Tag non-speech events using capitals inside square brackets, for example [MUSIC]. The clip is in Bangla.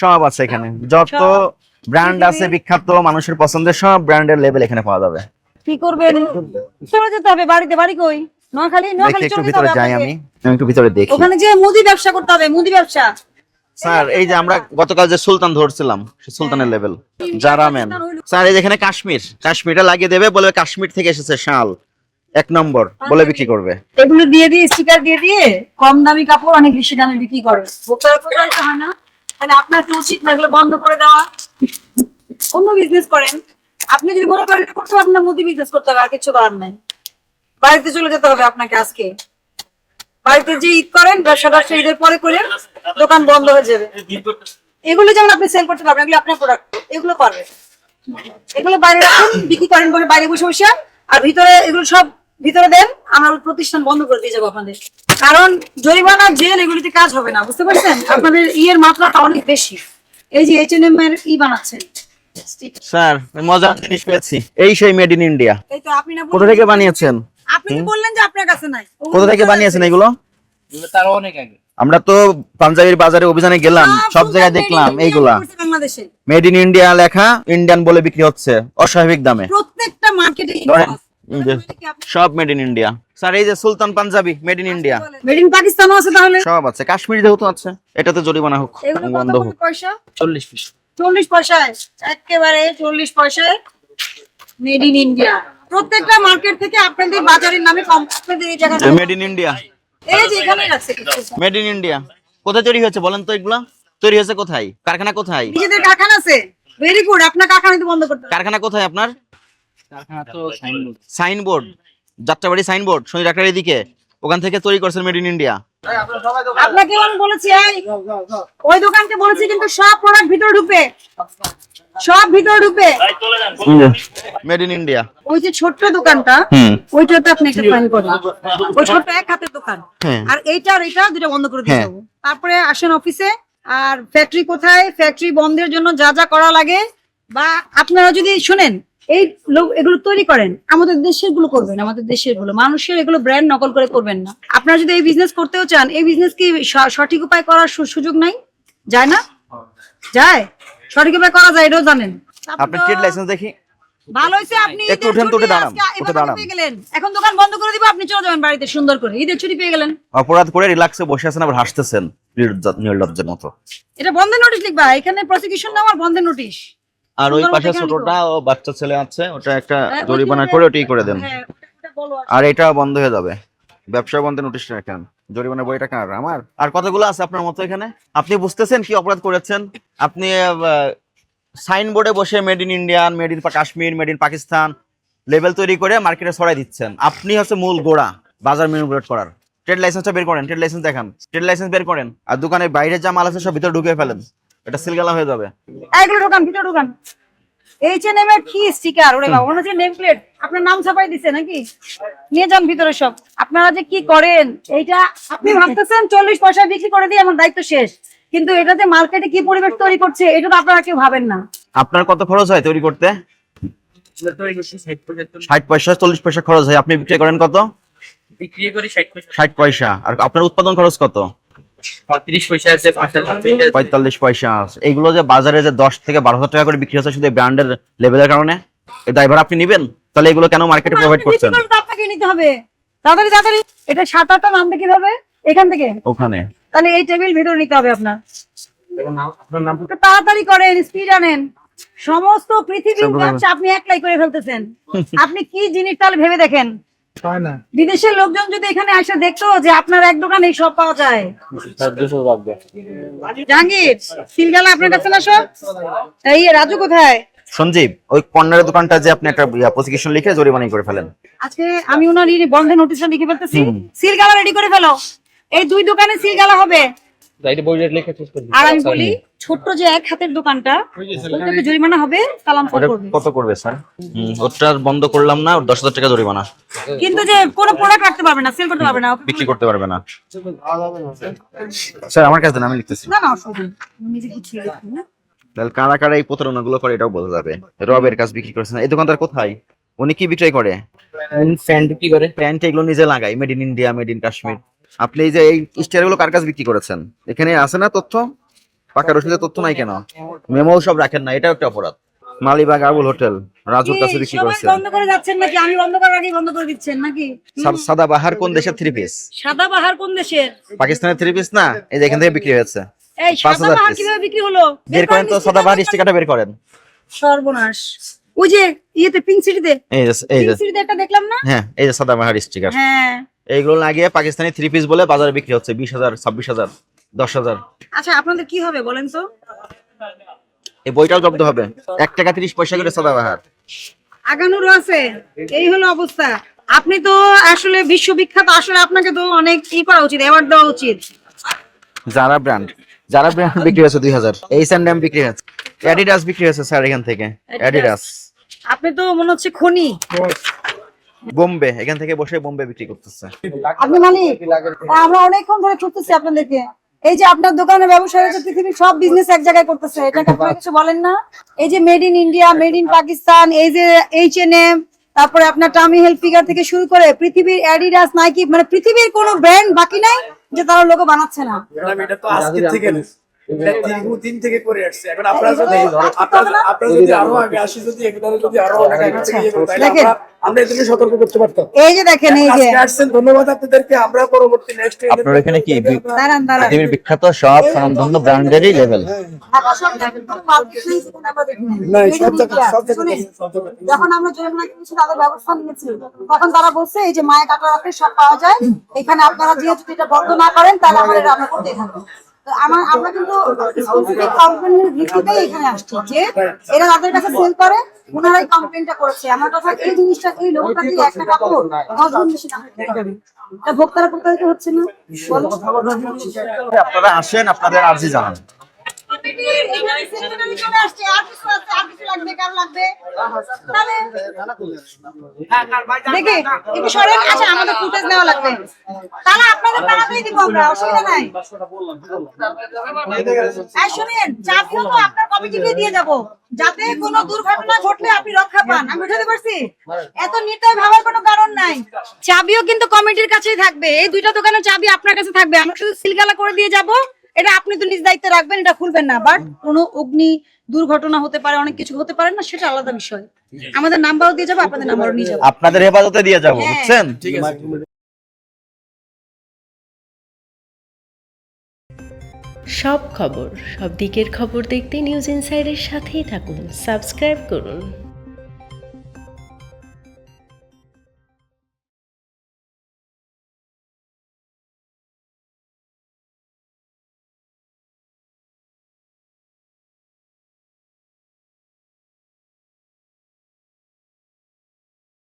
সব আছে এখানে। যত ব্র্যান্ড আছে। বিখ্যাত মানুষের পছন্দের সব ব্র্যান্ডের লেভেল এখানে পাওয়া যাবে। কি করবেন? চলে যেতে হবে বাড়িতে বাড়ি কই? নোয়াখালী নোয়াখালী চলে ভিতরে যাই আমি। আমি একটু ভিতরে দেখি। ওখানে যে মুদি ব্যবসা করতে হবে মুদি ব্যবসা। স্যার এই যে আমরা গতকাল যে সুলতান ধরছিলাম সে সুলতানের লেভেল যারা ম্যান স্যার এই যে এখানে কাশ্মীর কাশ্মীরটা লাগিয়ে দেবে বলে কাশ্মীর থেকে এসেছে শাল এক নম্বর বলে বিক্রি করবে। এগুলো দিয়ে দিয়ে স্টিকার দিয়ে দিয়ে কম দামি কাপড় অনেক বেশি দামে বিক্রি করে। বোকার কোথায় হয় না। তাহলে আপনার কি উচিত না এগুলো বন্ধ করে দেওয়া, অন্য বিজনেস করেন। আপনি যদি মনে করেন করতে পারেন না, মুদি বিজনেস করতে হবে, আর কিছু করার নাই। বাড়িতে চলে যেতে হবে আপনাকে আজকে। বাড়িতে যে ঈদ করেন ব্যবসাটা সেই ঈদের পরে করে দোকান বন্ধ হয়ে যাবে। এগুলো যেমন আপনি সেল করতে পারবেন, এগুলো আপনার প্রোডাক্ট এগুলো পারবেন এগুলো বাইরে রাখুন, বিক্রি করেন বলে বাইরে বসে বসে, আর ভিতরে এগুলো সব ভিতরে দেন আমরা প্রতিষ্ঠান বন্ধ করে দিয়ে যাব আপনাদের। কারণ জরিমানা জেল এগুলিতে কাজ হবে না বুঝতে পারছেন? আপনাদের ইয়ের মাত্রাটা অনেক বেশি। এই যে এইচ এন এম এর ই বানাচ্ছেন। স্যার মজার জিনিস পেয়েছি। এই সেই মেড ইন ইন্ডিয়া এই তো আপনি না কোথা থেকে বানিয়েছেন? আপনি তো বললেন যে আপনার কাছে নাই। কোথা থেকে বানিয়েছেন এগুলো? তারও অনেক আগে। আমরা তো পাঞ্জাবির বাজারে অভিযানে গেলাম সব জায়গায় দেখলাম এইগুলা। মেড ইন ইন্ডিয়া লেখা ইন্ডিয়ান বলে বিক্রি হচ্ছে অস্বাভাবিক দামে। প্রত্যেকটা মার্কেটে সব মেড ইন ইন্ডিয়া স্যার এই যে Sultan Punjabi made in India made in পাকিস্তানও আছে তাহলে? সব আছে কাশ্মীরি যেহেতু আছে এটাতে জরিমানা হোক বন্ধ হোক। পয়সা? চল্লিশ পিস চল্লিশ পয়সায়? একেবারে চল্লিশ পয়সায় মেড ইন ইন্ডিয়া প্রত্যেকটা মার্কেট থেকে আপনাদের বাজারের নামে কম আপনাদের এই জায়গাটা। মেড ইন ইন্ডিয়া এই যে এখানে রাখছে মেড ইন ইন্ডিয়া কোথায় তৈরি হয়েছে বলেন তো এগুলা? তৈরি হয়েছে কোথায়? কারখানা কোথায়? নিজেদের কারখানা আছে? ভেরি গুড আপনার কারখানা তো বন্ধ করতে কারখানা কোথায় আপনার? সাইনবোর্ড। সাইনবোর্ড। যাত্রাবাড়ি সাইনবোর্ড শনি ডাক্তার এদিকে। ওখান থেকে তৈরি করছেন মেড ইন ইন্ডিয়া। আপনাকে আমি বলেছি ওই দোকানকে বলেছি কিন্তু সব প্রোডাক্ট ভিতরে সব ভিতরে মেড ইন ইন্ডিয়া। ওই যে ছোট্ট দোকানটা ওইটাতে আপনি একটা ফাইন করবেন ওই ছোট্ট এক হাতের দোকান। হ্যাঁ। আর এইটা আর এইটা দুটো বন্ধ করে হ্যাঁ। তারপরে আসেন অফিসে আর ফ্যাক্টরি কোথায়? ফ্যাক্টরি বন্ধের জন্য যা যা করা লাগে। বা আপনারা যদি শুনেন এই লোক এগুলো তৈরি করেন। আমাদের দেশেরগুলো করবেন আমাদের দেশেরগুলো। মানুষের এগুলো ব্র্যান্ড নকল করে করবেন না। আপনারা যদি এই বিজনেস করতেও চান এই বিজনেস কি সঠিক উপায় করার সুযোগ নাই? যায় না? যায়? সঠিক উপায় করা যায় এটাও জানেন। আপনার ট্রেড লাইসেন্স দেখি। ভালো হয়েছে আপনি একটু উঠেন তো, দাঁড়ান, উঠে দাঁড়ান। গেলেন। এখন দোকান বন্ধ করে দিব আপনি চলে যাবেন বাড়িতে সুন্দর করে। ঈদের ছুটি পেয়ে গেলেন। অপরাধ করে রিল্যাক্সে বসে আছেন আবার হাসতেছেন নির্লজ্জ- নির্লজ্জের মতো। এটা বন্ধের নোটিশ লিখবা এখানে প্রসিকিউশন না আমার বন্ধের নোটিশ আর ওই পাশে ছোটটা ও বাচ্চা ছেলে আছে ওটা একটা হ্যাঁ, জরিমানা করে ওটাই করে দেন। হ্যাঁ, আর। এটা বন্ধ হয়ে যাবে। ব্যবসা বন্ধের নোটিশ রাখেন। জরিমানা বইটা কার? আমার? আর কতগুলো আছে আপনার মতো এখানে? আপনি বুঝতেছেন কি অপরাধ করেছেন? আপনি সাইনবোর্ডে বসে made in Indian made in Kashmir made in Pakistan level তৈরি করে মার্কেটে ছড়াই দিচ্ছেন। আপনি হচ্ছে মূল গোড়া বাজার ম্যানিপুলেট করার। ট্রেড লাইসেন্সটা বের করেন ট্রেড লাইসেন্স দেখান। ট্রেড লাইসেন্স বের করেন। আর দোকানের বাইরে যা মাল আছে সব ভিতরে ঢুকে ফেলেন। এটা সিলগালা হয়ে যাবে। এগুলো ঢোকান ভিতরে ঢোকান। এইচ এন এম এর কি স্টিকার ওরে বাবা মনে হচ্ছে নেম প্লেট আপনার নাম ছাপাই দিছে নাকি? নিয়ে যান ভিতরে সব। আপনারা যে কি করেন এইটা আপনি ভাবতেছেন চল্লিশ পয়সা বিক্রি করে দিয়ে আমার দায়িত্ব শেষ। কিন্তু এটাতে মার্কেটে কি পরিবেশ তৈরি করছে এটা তো আপনারা কেউ ভাবেন না। আপনার কত খরচ হয় তৈরি করতে? ষাট পয়সা চল্লিশ পয়সা খরচ হয়। আপনি বিক্রি করেন কত? বিক্রি করি ষাট পয়সা। ষাট পয়সা। আর আপনার উৎপাদন খরচ কত? পঁয়ত্রিশ পয়সা আছে। পঁয়তাল্লিশ পয়সা আছে। এইগুলো যে বাজারে যে দশ থেকে বারো হাজার টাকা করে বিক্রি হচ্ছে শুধু ব্র্যান্ডের লেভেলের কারণে ড্রাইভার আপনি নিবেন? তাহলে এগুলো কেন মার্কেটে প্রোভাইড করছেন? আপনাকে নিতে হবে। তাড়াতাড়ি তাড়াতাড়ি। এটা সাত আটটা নামবে কীভাবে? এখান থেকে। ওখানে। তাহলে এই টেবিল ভিতরে নিতে হবে আপনার। আপনার নাম আপনার নাম একটু তাড়াতাড়ি করেন স্পিড আনেন। সমস্ত পৃথিবীর আপনি একলাই করে ফেলতেছেন। [LAUGHS] আপনি কি জিনিস তাহলে ভেবে দেখেন? হয় না। বিদেশের লোকজন যদি এখানে এসে দেখতো যে আপনার এক দোকানে সব পাওয়া যায়। জাহাঙ্গীর সিলগালা আপনার কাছে না সব এই রাজু কোথায়? সঞ্জীব ওই কর্নারের দোকানটা যে আপনি একটা প্রসিকিউশন লিখে জরিমানা করে ফেলেন। আজকে আমি ওনার বন্ধে নোটিশটা লিখে ফেলতেছি। সিলগালা রেডি করে ফেলো। এই দুই দোকানে সিলগালা হবে। যাইতে বই রেট লিখে শেষ করে আর আমি বলি ছোট্ট যে এক হাতের দোকানটা জরিমানা হবে কালাম ফোন ওটা করবে। কত করবে স্যার? ওটা বন্ধ করলাম না দশ হাজার টাকা জরিমানা। কিন্তু যে কোনো প্রোডাক্ট রাখতে পারবে না সেল করতে পারবে না বিক্রি করতে পারবে না। স্যার আমার কাছে আমি লিখতেছি। না না নিজে গুছিয়ে না? তাহলে কারা কারা এই প্রতারণা গুলো করে এটাও বোঝা যাবে। রবের কাজ বিক্রি করছেন এই দোকানদার কোথায়? উনি কি বিক্রয় করে? বিক্রি করে। প্যান্ট এগুলো নিজে লাগাই made in India made in Kashmir. আপনি এই যে এই স্টিয়ারগুলো কার কাছে বিক্রি করেছেন? এখানে আছে না তথ্য? পাকা রসিদের তথ্য নাই কেন? মেমো সব রাখেন না এটাও একটা অপরাধ। মালিবাগ আবুল হোটেল রাজুর কাছে বিক্রি করছেন। বন্ধ করে যাচ্ছেন নাকি? আমি বন্ধ করার আগেই বন্ধ করে দিচ্ছেন নাকি? সাদা বাহার কোন দেশের থ্রি পিস সাদা বাহার কোন দেশের? পাকিস্তানের থ্রি পিস না? এই যে এখান থেকে বিক্রি হয়েছে। এই সাদা বাহার কীভাবে বিক্রি হলো? বের করেন তো সাদা বাহার স্টিকারটা বের করেন। সর্বনাশ। ওই যে ইয়েতে পিঙ্ক সিটিতে এই যে এই যে। সিটিতে একটা দেখলাম না? হ্যাঁ এই যে সাদা বাহার স্টিকার। হ্যাঁ। এইগুলো লাগিয়ে পাকিস্তানি থ্রি পিস বলে বাজারে বিক্রি হচ্ছে বিশ হাজার ছাব্বিশ হাজার দশ হাজার। আচ্ছা আপনাদের কি হবে বলেন তো? এই বইটাও জব্দ হবে। এক টাকা তিরিশ পয়সা করে সাদা বাহার। আগানোরও আছে এই হলো অবস্থা। আপনি তো আসলে বিশ্ববিখ্যাত আসলে আপনাকে তো অনেক ই করা উচিত অ্যাওয়ার্ড দেওয়া উচিত। যারা ব্র্যান্ড যারা ব্র্যান্ড বিক্রি হয়েছে দুই হাজার। এইচ এন্ড এম বিক্রি হয়েছে অ্যাডিডাস বিক্রি হয়েছে স্যার এখান থেকে। অ্যাডিডাস আপনি তো মনে হচ্ছে খনি। বোম্বে এখান থেকে বসে বোম্বে বিক্রি করতেছে। আপনি মালিক আমরা অনেকক্ষণ ধরে খুঁজতেছি আপনাদেরকে। এই যে আপনার দোকানের ব্যবসা হয়েছে পৃথিবীর সব বিজনেস এক জায়গায় করতেছে। এটাকে আপনারা কিছু বলেন না? এই যে made in India made in Pakistan এই যে এইচ এন এম তারপরে আপনার টামি হেলথ ফিগার থেকে শুরু করে পৃথিবীর অ্যাডিডাস নাইকি মানে পৃথিবীর কোনো ব্র্যান্ড বাকি নাই যে তারা লোগো বানাচ্ছে না। ম্যাডাম এটা তো আজকে থেকে দীর্ঘদিন থেকে করে আসছে। এখন আপনারা যদি আপনারা হবে না? আপনারা যদি আরও আগে আসি যদি এখানে যদি আরও অনেক আগে থেকে করতেন, তাহলে দেখেন। আমরা আমরা এদেরকে সতর্ক করতে পারতাম। এই যে দেখেন এই যে আসছেন ধন্যবাদ আপনাদেরকে। আমরা পরবর্তী নেক্সট আপনার এখানে কি? দাঁড়ান দাঁড়ান। পৃথিবীর বিখ্যাত সব স্বনামধন্য ব্র্যান্ডেরই লেভেল। না। সব সব জায়গায় যখন আমরা কিনেছি তাদের ব্যবস্থা নিয়েছি তখন তারা বলছে এই যে মায়ের কাটা রাখলে সব পাওয়া যায়। এখানে আপনারা যেহেতু এটা বন্ধ না করেন তাহলে আমাদের এটা আমরা করতেই থাকব তো আমার আমরা কিন্তু স্পেসিফিক কমপ্লেনের ভিত্তিতে এখানে আসছি যে এরা তাদের কাছে সেল করে ওনারাই কমপ্লেনটা করেছে। আমার কথা এই জিনিসটা এই লোকটা দিয়ে একটা কাপড় দশ গুণ বেশি দাম ভোক্তারা প্রতারিত হচ্ছে না? আপনারা আসেন আপনাদের আর্জি জানান। আচ্ছা দিয়ে যাতে কোনো দুর্ঘটনা ঘটলে আপনি রক্ষা পান। আমি বুঝাতে পারছি? এত নির্দয় ভাবার কোনো কারণ নাই। চাবিও কিন্তু কমিটির কাছেই থাকবে। এই দুইটা দোকানের চাবি আপনার কাছে থাকবে। আমরা শুধু সিলগালা করে দিয়ে যাব। এটা আপনি তো নিজ দায়িত্বে রাখবেন এটা খুলবেন না। বাট কোনো অগ্নি দুর্ঘটনা হতে পারে অনেক কিছু হতে পারে না সেটা আলাদা বিষয়। আমাদের নাম্বারও দিয়ে যাব আপনাদের নাম্বারও নিয়ে যাব। আপনাদের হেফাজতে দিয়ে যাব হ্যাঁ। বুঝছেন? ঠিক আছে। সব খবর সব দিকের খবর দেখতে নিউজ ইনসাইডের সাথেই থাকুন সাবস্ক্রাইব করুন।